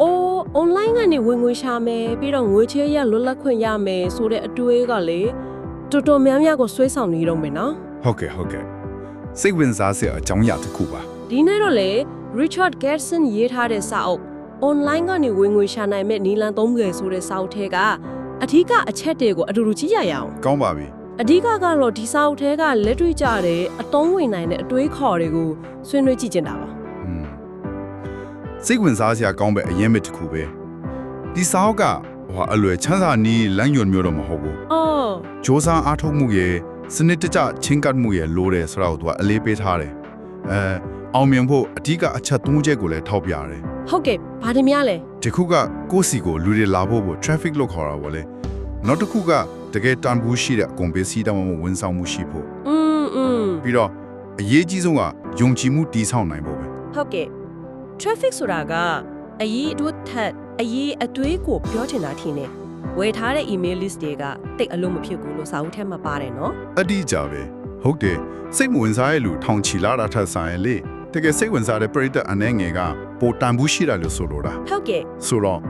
အိုး online ကနေဝင်ငွေရှာမယ်ပြီးတော့ငွေချေးရလွတ်လပ်ခွင့်ရမယ်ဆိုတဲ့အတွေးကလေတော်တော်များများကိုဆွဲဆောင်နေတော့မယ်နော်ဟုတ်ကဲ့ဟုတ်ကဲ့စိတ်ဝင်စားစရာအကြောင်းအရာတစ်ခုပါဒီနေ့တော့လေ Richard Gerson ရေးထားတဲ့စာအုပ် online ကနေဝင်ငွေရှာနိုင်မဲ့နီလန်သုံးငယ်ဆိုတဲ့စာအုပ်ထဲကအထူးကအချက်တွေကိုအတူတူကြည့်ရအောင် ကောင်းပါပြီအဓိကကတော့ဒီစာအုပ်ထဲကလက်တွေ့ကြတဲ့အတုံးဝင်နိုင်တဲ့အတွေးခေါ်တွေကိုဆွေးနွေးကြည့်ကြတာပါอืม စိတ်ဝင်စားစရာကောင်းပဲအရင်မဲ့တစ်ခုပဲဒီစာအုပ်ကဟိုအလွယ်ချမ်းသာနီးလမ်းညွန်မျိုးတော့မဟုတ်ဘူး အော် စ조사အားထုတ်မှုရဲ့စနစ်တကျချင်းကပ်မှုရဲ့လိုတယ်ဆိုတော့သူကအလေးပေးထားတယ်အဲအောင်မြင်ဖို့အဓိကအချက်သုံးချက်ကိုလည်းထောက်ပြတယ် ဟုတ်ကဲ့ဘာတွေများလဲ ဒီခုကကိုယ့်စီကိုလူတွေလာဖို့ဖို့ traffic လို့ခေါ်တာပေါ့လေနောက်တစ်ခုကတကယ်တန်ဖိုးရှိတဲ့အကုန်ပစ္စည်းတောင်မှဝန်ဆောင်မှုရှိဖို့ อืมอืม ပြီးတော့အရေးကြီးဆုံးကယုံကြည်မှုတည်ဆောက်နိုင်ဖို့ပဲ ဟုတ်ကဲ့ traffic ဆိုတာကအရေးအတွက်ထက်အရေးအတွေးကိုပြောချင်တာထင်တယ်ဝယ်ထားတဲ့ email list တွေကတိတ်အလုံးမဖြစ်ဘူးလို့စာအုပ်ထဲမှာပါတယ်နော်အတိအကျပဲဟုတ်တယ်စိတ်မဝင်စားရဲ့လူထောင်ချီလာတာထက်ဆိုင်လေတကယ်စိတ်ဝင်စားတဲ့ပရိသတ်အနေငယ်ကပိုတန်ဖိုးရှိတယ်လို့ဆိုလိုတာဟုတ်ကဲ့ဆိုတော့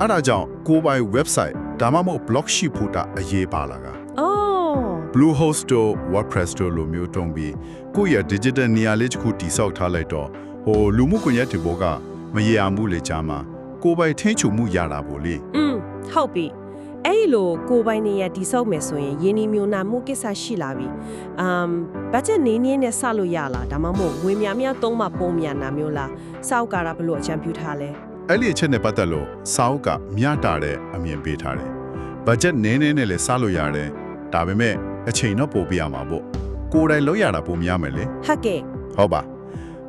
အဲ့ဒါကြောင့်ကိုယ်ပိုင် website ဒါမှမဟုတ် blog ရှိဖို့တာအရေးပါလာကအော် Bluehost တို့ WordPress တို့လိုမျိုးတုံးပြီးကိုယ့်ရဲ့ digital နေရာလေးတစ်ခုတိစောက်ထားလိုက်တော့ ဟိုလူမှုကွန်ရက်တွေဘောကမရရမှုလေချာမှာကိုယ်ပိုင်ထိ ंछ ုံမှုရတာပေါ့လေ อืมဟုတ်ပြီအဲ့ဒီလိုကိုယ်ပိုင်နေရတိစောက်မယ်ဆိုရင်ယင်းဒီမျိုးနာမှုကိစ္စရှိလာပြီအမ်ဘတ်ဂျက်နင်းနင်းနဲ့စလို့ရလားဒါမှမဟုတ်ငွေများများသုံးမှပုံများနာမျိုးလားစောက်ကာတာဘလို့အကြံပြုထားလဲ အဲ့ဒီအချက်နဲ့ပတ်သက်လို့စာအုပ်ကမြတာတဲ့အမြင်ပေးထားတယ်။ budget နည်းနည်းနဲ့လည်းစားလို့ရတယ်။ဒါပေမဲ့အချိန်တော့ပိုပြရမှာပေါ့။ကိုယ်တိုင်လောက်ရတာပိုများမယ်လေ ဟုတ်ကဲ့ ။ဟုတ်ပါ။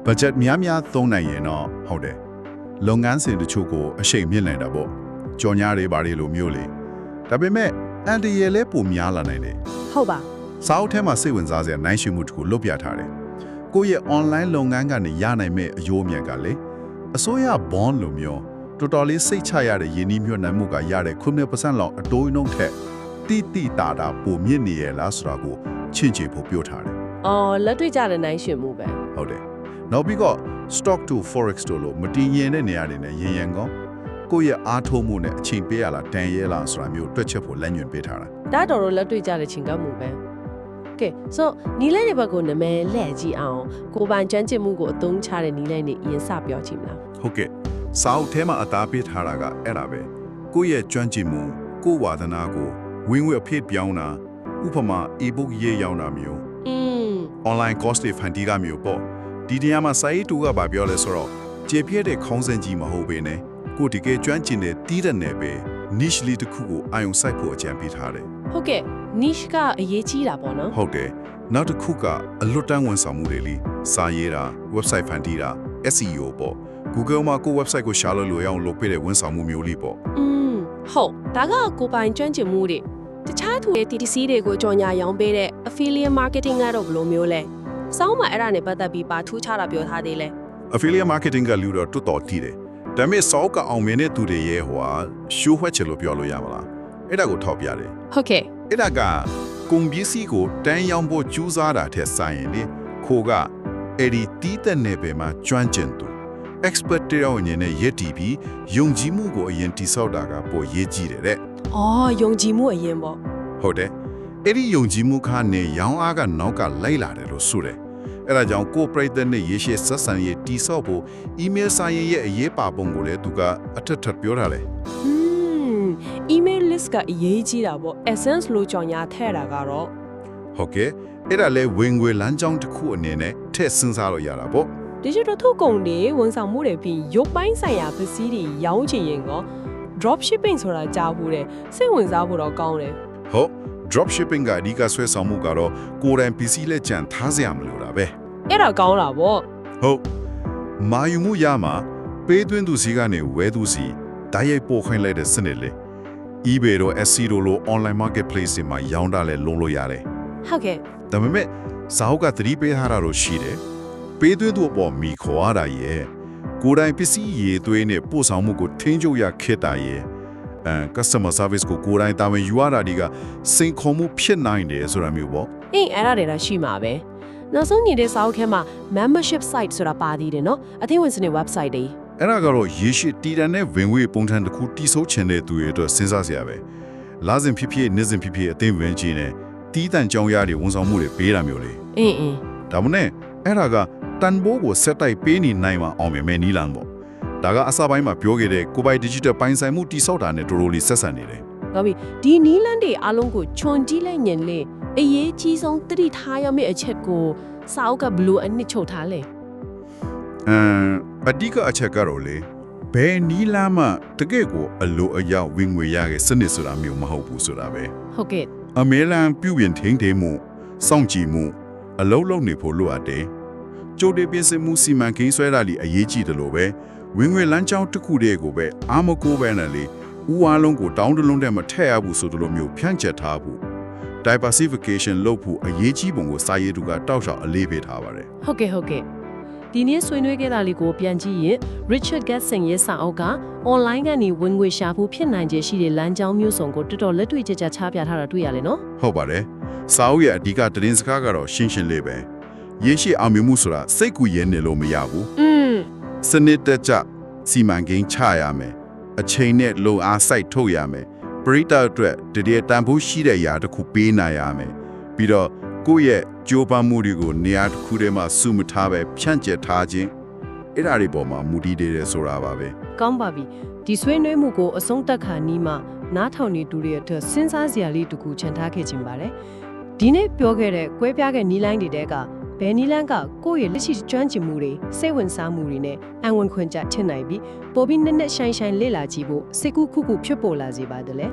budget များများသုံးနိုင်ရင်တော့ဟုတ်တယ်။လုပ်ငန်းစဉ်တချို့ကိုအချိန်မြင့်နိုင်တာပေါ့။ကြော်ညာတွေဘာတွေလိုမျိုးလေ။ဒါပေမဲ့အန်တီရဲ့လည်းပိုများလာနိုင်တယ်ဟုတ်ပါ။စာအုပ်ထဲမှာစိတ်ဝင်စားစရာနိုင်ရှိမှုတစ်ခုလွတ်ပြထားတယ်။ကိုယ့်ရဲ့ online လုပ်ငန်းကနေရနိုင်မဲ့အယိုးအမြတ်ကလေအစိုးရ bond လိုမျိုးတော်တော်လေးစိတ်ချရတဲ့ယင်းနှီးမြှုပ်နှံမှုကရတဲ့9%လောက်အတိုးအနှုန်းထက်တိတိတာတာပိုမြင့်နေရလားဆိုတာကိုချင့်ချေဖို့ပြောထားတယ်အော်လက်တွေ့ကြတဲ့နိုင်ရှင်မှုပဲဟုတ်တယ် နောက်ပြီးတော့ stock to forex တို့လိုမတည်ငြိမ်တဲ့နေရာတွေနဲ့ရင်ရန်ကောကိုယ့်ရဲ့အားထုတ်မှုနဲ့အချိန်ပေးရလားတန်ရဲလားဆိုတာမျိုးတွက်ချက်ဖို့လက်ညွှန်ပေးထားတာဒါတော်တော်လက်တွေ့ကြတဲ့ချိန်ကမှုပဲကဲဆိုနီးလဲတဲ့ဘက်ကိုနမဲလှည့်ကြည့်အောင်ကိုပိုင်ကျွမ်းကျင်မှုကိုအသုံးချတဲ့နီးလဲနေအရင်စပြောကြည့်မလားဟုတ်ကဲ့စာအုပ်ထဲမှာအသားပေးထားတာကအဲ့ဒါပဲကိုယ့်ရဲ့ကျွမ်းကျင်မှုကိုယ့်ဝါသနာကိုဝင်ဝယ်အဖြစ်ပြောင်းတာဥပမာ e-book ရေးရောင်းတာမျိုးอืม online course တွေဖန်တီးတာမျိုးပေါ့ ဒီတရားမှာစာရေးတူကဗာပြောလဲဆိုတော့ကျေပြည့်တဲ့ခေါင်းစဉ်ကြီးမဟုတ်ပေနဲ့ကိုယ်တကယ်ကျွမ်းကျင်တဲ့တီးတဲ့နယ်ပဲ niche လေးတစ်ခုကိုအာရုံစိုက်ဖို့အကြံပေးထားတယ်ဟုတ်ကဲ့ niche ကအရေးကြီးတာပေါ့နော်ဟုတ်တယ်နောက်တစ်ခုကအလွတ်တန်းဝန်ဆောင်မှုတွေလीစာရေးတာ website ဖန်တီးတာ SEO ပေါ့ Google မှာကိုယ့် website ကိုရှာလို့လိုရအောင်လုပ်ပေးတဲ့ဝန်ဆောင်မှုမျိုးလေးပေါ့อืมဟုတ်ဒါကကိုပိုင်ကျွမ်းကျင်မှုတွေတခြားသူရဲ့ TTC တွေကိုကြော်ညာရောင်းပေးတဲ့ affiliate marketing ကတော့ဘယ်လိုမျိုးလဲ စောင်းမှာအဲ့ဒါနဲ့ပတ်သက်ပြီးပါထူးခြားတာပြောထားသေးလဲ affiliate marketing ကလူတော့တွတ်တော်တည်တယ်ဒါပေမဲ့စောက်ကအောင်မြင်တဲ့သူတွေရဲ့ဟိုဟာရှိုးဝှက်ချင်လို့ပြောလို့ရမလားအဲ့ဒါကိုထောက်ပြတယ်ဟုတ်ကဲ့အဲ့ဒါကကုန်ပစ္စည်းကိုတန်းရောင်းဖို့ကြိုးစားတာထက်ဆိုင်ရင်လေခိုကအဲ့ဒီတီးတဲ့နယ်ပယ်မှာကျွမ်းကျင်သူ expert တယောက်အနေနဲ့ရည်တည်ပြီးယုံကြည်မှုကိုအရင်တိဆောက်တာကပိုရေးကြည့်တယ်တဲ့အော်ယုံကြည်မှုအရင်ပေါ့ဟုတ်တယ် အဲ့ဒီယုံကြည်မှုခါနဲ့ရောင်းအားကနောက်ကလိုက်လာတယ်လို့ဆိုတယ်အဲ့ဒါကြောင့်ကိုပရိသတ်နဲ့ရေရှည်ဆက်ဆံရေးတိဆောက်ဖို့ email စာရင်ရဲ့အရေးပါပုံကိုလည်းသူကအထက်ထပ်ပြောထားတယ်อืม email list ကအရေးကြီးတာပေါ့ essence လို့ကြော်ညာထည့်တာကတော့ဟုတ်ကဲ့အဲ့ဒါလဲဝင်ငွေလမ်းကြောင်းတစ်ခုအနေနဲ့ထည့်စဉ်းစားလို့ရတာပေါ့ digital ထုတ်ကုန်တွေဝန်ဆောင်မှုတွေပြီးရုပ်ပိုင်းဆိုင်ရာပစ္စည်းတွေရောင်းချင်ရင်ကော drop shipping ဆိုတာကြားဘူးတယ်စိတ်ဝင်စားဖို့တော့ကောင်းတယ်ဟုတ် drop shipping ကအဓိကဆွဲဆောင်မှုကတော့ကိုယ်တိုင်ပစ္စည်းလက်ကျန်ထားစရာမလိုတာပဲအဲ့ဒါကောင်းတာပေါ့ဟုတ်မာယူမှုရမှာပေးသွင်းသူစီကနေဝဲသူစီတိုက်ရိုက်ပို့ခိုင်းလိုက်တဲ့စနစ်လေ eBay တို့ Etsy တို့လို online marketplace တွေမှာရောင်းတာလဲလုံးလို့ရတယ်ဟုတ်ကဲ့ဒါပေမဲ့ဇာဟုတ်ကသတိပေးထားတာတော့ရှိတယ်ပေးသွင်းသူအပေါ်မိခေါ်ရတာရဲ့ကိုယ်တိုင်ပစ္စည်းရေးသွင်းနဲ့ပို့ဆောင်မှုကိုထင်းကျုပ်ရခက်တာရဲ့ အဲ customer service ကိုကိုယ်တိုင်တာဝန်ယူရတာဒီကစိန်ခေါ်မှုဖြစ်နိုင်တယ်ဆိုတာမျိုးပေါ့အေးအဲ့ဒါတွေတော့ရှိမှာပဲနောက်ဆုံးညီတဲ့စာအုပ်ထဲမှာ membership site ဆိုတာပါသေးတယ်နော်အသိဝင်စနေ website တွေအဲ့ဒါကတော့ရေရှိတီတန်နဲ့ဝင်ဝေးပုံထံတစ်ခုတီဆိုးချင်တဲ့သူတွေအတွက်စဉ်းစားစရာပဲလာစဉ်ဖြစ်ဖြစ်နေ့စဉ်ဖြစ်ဖြစ်အသိဝင်ကြီးနဲ့တီးတန်ကြောင်းရတွေဝန်ဆောင်မှုတွေပေးတာမျိုးလေအင်းအင်းဒါမနဲ့အဲ့ဒါကတန်ဖိုးကိုဆက်တိုက်ပေးနေနိုင်မှာအောင်မြင်မဲ့နီးလန်ပေါ့ ဒါကအစပိုင်းမှာပြောခဲ့တဲ့ကိုပိုင် digital ပိုင်ဆိုင်မှုတိစောက်တာနဲ့တော်တော်လေးဆက်ဆံနေတယ်ဟုတ်ပြီဒီနီးလန်းတွေအားလုံးကိုခြုံကြည့်လိုက်ညင်လေအရေးကြီးဆုံးတတိထားရမယ့်အချက်ကိုစာအုပ်ကဘလို့အနှစ်ချုပ်ထားလဲအမ်အဓိကအချက်ကတော့လေဘယ်နီးလမ်းမှတကယ့်ကိုအလိုအယောက်ဝင်ငွေရခဲ့စနစ်ဆိုတာမျိုးမဟုတ်ဘူးဆိုတာပဲဟုတ်ကဲ့အမေလန်ပြုပြင်ထိန်းသိမ်းမှုစောင့်ကြည့်မှုအလုံးလုံးနေဖို့လိုအပ်တယ်ကြိုတင်ပြင်ဆင်မှုစီမံကိန်းဆွဲတာလီအရေးကြီးတယ်လို့ပဲ ဝင်ငွေလမ်းကြောင်းတစ်ခုတည်းကိုပဲအာမကိုပဲနဲ့လေဥအားလုံးကိုတောင်းတလုံးတဲ့မထည့်ရဘူးဆိုသလိုမျိုးဖြန့်ကျက်ထားဖို့ diversification လုပ်ဖို့အရေးကြီးပုံကိုစာရေးသူကတောက်လျှောက်အလေးပေးထားပါတယ်ဟုတ်ကဲ့ဟုတ်ကဲ့ဒီနေ့ဆွေးနွေးခဲ့တာလေးကိုပြန်ကြည့်ရင် Richard Gatson ရဲ့စာအုပ်က online ကနေဝင်ငွေရှာဖို့ဖြစ်နိုင်ခြေရှိတဲ့လမ်းကြောင်းမျိုးစုံကိုတော်တော်လက်တွေ့ကျကျချပြထားတာတွေ့ရတယ်နော်ဟုတ်ပါတယ်စာအုပ်ရဲ့အဓိကသတင်းစကားကတော့ရှင်းရှင်းလေးပဲရေရှိအောင်မြင်မှုဆိုတာစိတ်ကူရဲနေလို့မရဘူးอืม စနစ်တကျစီမံကိန်းချရမယ်အချိန်နဲ့လုံအားစိုက်ထုတ်ရမယ်ပရိသတ်အတွက်တကယ်တန်ဖိုးရှိတဲ့ຢာတစ်ခုပေးနိုင်ရမယ်ပြီးတော့ကိုယ့်ရဲ့ကြိုးပမ်းမှုတွေကိုနေရာတစ်ခုထဲမှာစုမထားပဲဖြန့်ကျက်ထားခြင်းအဲ့ဒါတွေပေါ်မှာမူတည်တယ်ဆိုတာပါပဲကောင်းပါပြီဒီဆွေးနွေးမှုကိုအဆုံးသတ်ခါနီးမှနားထောင်နေတူတဲ့အတွက်စဉ်းစားစရာလေးတစ်ခုခြံထားခဲ့ခြင်းပါတယ်ဒီနေ့ပြောခဲ့တဲ့ကွဲပြားတဲ့နီးလိုင်းတွေတဲက ဘယ်နီးလန်းကကိုယ့်ရဲ့လက်ရှိကျွမ်းကျင်မှုတွေစိတ်ဝင်စားမှုတွေနဲ့အံဝင်ခွင့်ကြထင်နိုင်ပြီးပိုပြီးနက်နက်ရှိုင်းရှိုင်းလေ့လာကြည့်ဖို့စိတ်ကူးခုခုဖြစ်ပေါ်လာစေပါတယ်လေ